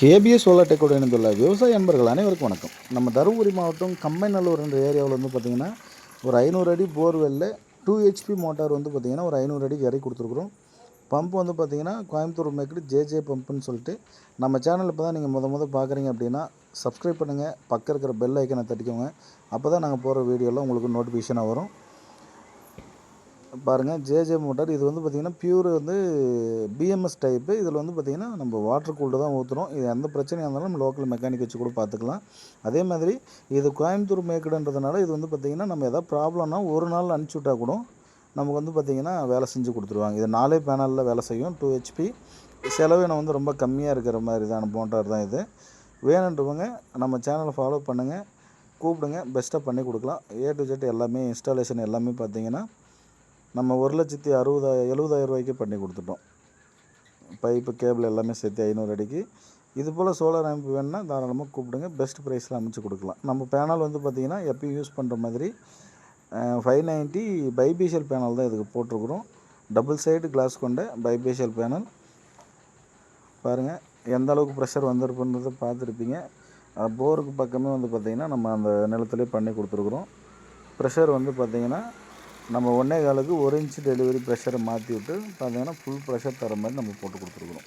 KBS solar டெக்கோடு இணைந்துள்ள விவசாய அன்பர்கள் அனைவருக்கும் வணக்கம். நம்ம தருமபுரி மாவட்டம் கம்பைநல்லூர் என்ற ஏரியாவில் வந்து பார்த்திங்கன்னா ஒரு ஐநூறு அடி போர்வெல்லில் டூ ஹெச்பி மோட்டார் வந்து பார்த்திங்கன்னா ஒரு ஐநூறு அடிக்கு இறக்கி கொடுத்துருக்குறோம். பம்ப் வந்து பார்த்திங்கன்னா கோயம்புத்தூர் மேக்கடி ஜேஜே பம்புன்னு சொல்லிட்டு நம்ம சேனல் இப்போ தான் நீங்கள் முத முத பார்க்குறீங்க அப்படின்னா சப்ஸ்கிரைப் பண்ணுங்கள் பக்கம் இருக்கிற பெல் ஐக்கனை தட்டிக்கோங்க. அப்போ தான் நாங்கள் போகிற வீடியோலாம் உங்களுக்கு நோட்டிஃபிகேஷனாக வரும். பாருங்கள் ஜேஜே மோட்டார் இது வந்து பார்த்திங்கன்னா பியூர் வந்து பிஎம்எஸ் டைப்பு இதில் வந்து பார்த்திங்கன்னா நம்ம வாட்டர் கூல்டு தான் ஊற்றுறோம் இது எந்த பிரச்சனையாக இருந்தாலும் நம்ம லோக்கல் மெக்கானிக் வச்சு கூட பார்த்துக்கலாம் அதே மாதிரி இது கோயம்புத்தூர் மேக்கடுன்றதுனால இது வந்து பார்த்திங்கன்னா நம்ம எதாவது ப்ராப்ளம்னா ஒரு நாள் அனுப்பிச்சி விட்டா கூட நமக்கு வந்து பார்த்திங்கன்னா வேலை செஞ்சு கொடுத்துருவாங்க. இது நாலே பேனலில் வேலை செய்யும். டூ ஹெச்பி செலவினம் வந்து ரொம்ப கம்மியாக இருக்கிற மாதிரி தான் மோட்டார் தான் இது. வேணுன்றவங்க நம்ம சேனலை ஃபாலோ பண்ணுங்கள் கூப்பிடுங்க. பெஸ்ட்டாக பண்ணி கொடுக்கலாம். ஏ டு ஜெட் எல்லாமே இன்ஸ்டாலேஷன் எல்லாமே பார்த்தீங்கன்னா நம்ம ஒரு லட்சத்தி அறுபதா எழுபதாயிரம் ரூபாய்க்கு பண்ணி கொடுத்துட்டோம். பைப்பு கேபிள் எல்லாமே சேர்த்து ஐநூறு அடிக்கு. இது போல் சோலார் அமைப்பு வேணுன்னா தாராளமாக கூப்பிடுங்க. பெஸ்ட் ப்ரைஸில் அமைச்சு கொடுக்கலாம். நம்ம பேனல் வந்து பார்த்திங்கன்னா எப்பயும் யூஸ் பண்ணுற மாதிரி ஃபைவ் நைன்ட்டி பைபீஷியல் பேனல் தான் இதுக்கு போட்டிருக்குறோம். டபுள் சைடு கிளாஸ் கொண்ட பைபீஷியல் பேனல் பாருங்கள் எந்த அளவுக்கு ப்ரெஷர் வந்திருப்புன்றதை பார்த்துருப்பீங்க. போருக்கு பக்கமே வந்து பார்த்திங்கன்னா நம்ம அந்த நிலத்துலேயே பண்ணி கொடுத்துருக்குறோம். ப்ரெஷர் வந்து பார்த்திங்கன்னா நம்ம ஒன்றே காலுக்கு ஒரு இன்ச் டெலிவரி ப்ரெஷரை மாற்றி விட்டு பார்த்திங்கன்னா ஃபுல் ப்ரெஷர் தர மாதிரி நம்ம போட்டு கொடுத்துருக்குறோம்